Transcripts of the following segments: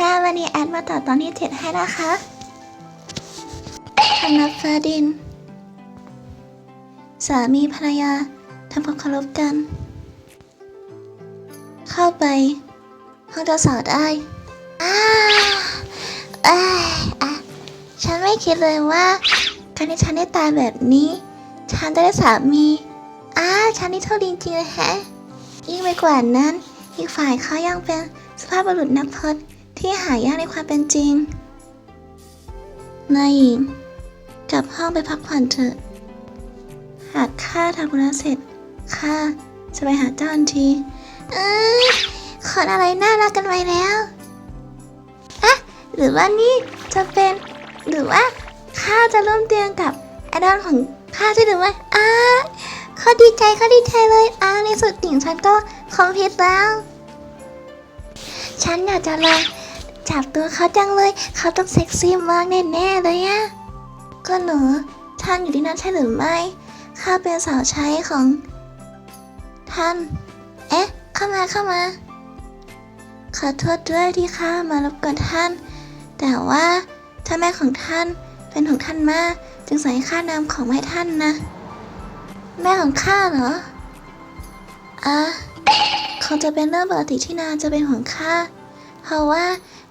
การวันนี้แอดมาต่อตอนที่เจ็ดให้นะคะคำนับฟาดิน สามีภรรยาทำความเคารพกัน เข้าไป ห้องเจ้าสาวได้อ้าเอ้ยอะฉันไม่คิดเลยว่า การที่ฉันได้ตายแบบนี้ ฉันจะได้สามีอ้าฉันนี่โชคดีจริงๆเลยแฮะยิ่งไปกว่านั้น อีกฝ่ายเขายังเป็นสภาพบุรุษนักพจน์ ที่หายากในความเป็นจริง นายหญิง กลับห้องไปพักผ่อนเถอะ หากข้าทำธุระเสร็จข้าจะไปหาเจ้าทันทีเอ้ยคนอะไรน่ารักกันไว้แล้ว อะ หรือว่านี่จะเป็น หรือว่าข้าจะร่วมเตียงกับไอดอลของข้าใช่หรือไม่อ้าเขาดีใจเขาดีใจเลยอ้าในสุดหญิงฉันก็คอมพิวแล้ว ฉันอยากจะลอง จับตัวเขาจังเลย เขาต้องเซ็กซี่มากแน่ๆเลยอะก็หนูท่านอยู่ที่นั่นใช่หรือไม่ข้าเป็นสาวใช้ของ ท่าน เอ๊ะ เข้ามาเข้ามา ขอโทษด้วยที่ข้ามารบกวนท่าน แต่ว่าถ้าแม่ของท่านเป็นของท่านมากจึงใส่ข้านำของมาให้ท่านนะ แม่ของข้าเหรออะคงจะเป็นเรื่องปกติที่นาจะเป็นห่วงข้า เพราะว่า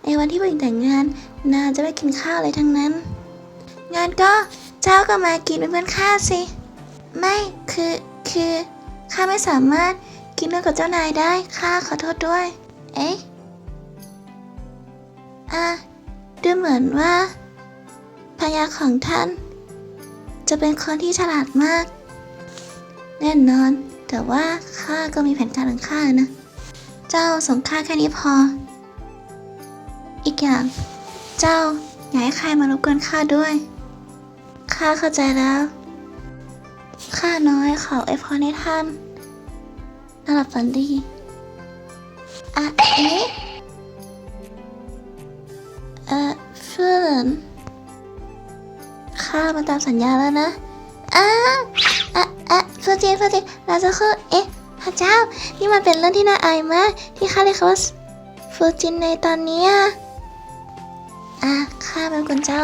ในวันที่ผู้หญิงแต่งงานนาจะไม่กินข้าวอะไรทั้งนั้น งานก็เจ้าก็มากินเป็นเพื่อนข้าสิ ไม่คือคือข้าไม่สามารถกินร่วมกับเจ้านายได้ข้าขอโทษด้วย เอ๊ะอะดูเหมือนว่าภรรยาของท่าน จะเป็นคนที่ฉลาดมาก แน่นอน แต่ว่าข้าก็มีแผนการของข้านะ เจ้าส่งข้าแค่นี้พอ อีกอย่าง เจ้าอย่าให้ใครมารบกวนข้าด้วย ข้าเข้าใจแล้ว ข้าน้อยขอไอพรให้ท่านนอนหลับฝันดีอะเอ๊ะเอ่อเฟื่อนข้ามาตามสัญญาแล้วนะอ้าอะอะเฟื่อนจีนเฟื่อนจีนเราจะคือเอ๊ะพระเจ้า นี่มันเป็นเรื่องที่น่าอายมาก ที่ข้าเรียกเขาว่าเฟื่อนจินในตอนนี้ อะข้าเป็นคนเจ้า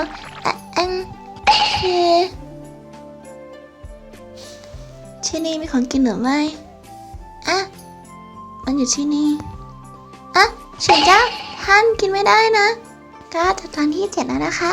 อะอันคือที่นี่มีของกินหรือไม่อะมันอยู่ที่นี่อะเฉินเจ้าท่านกินไม่ได้นะก็จะตอนที่เจ็ดแล้วนะคะ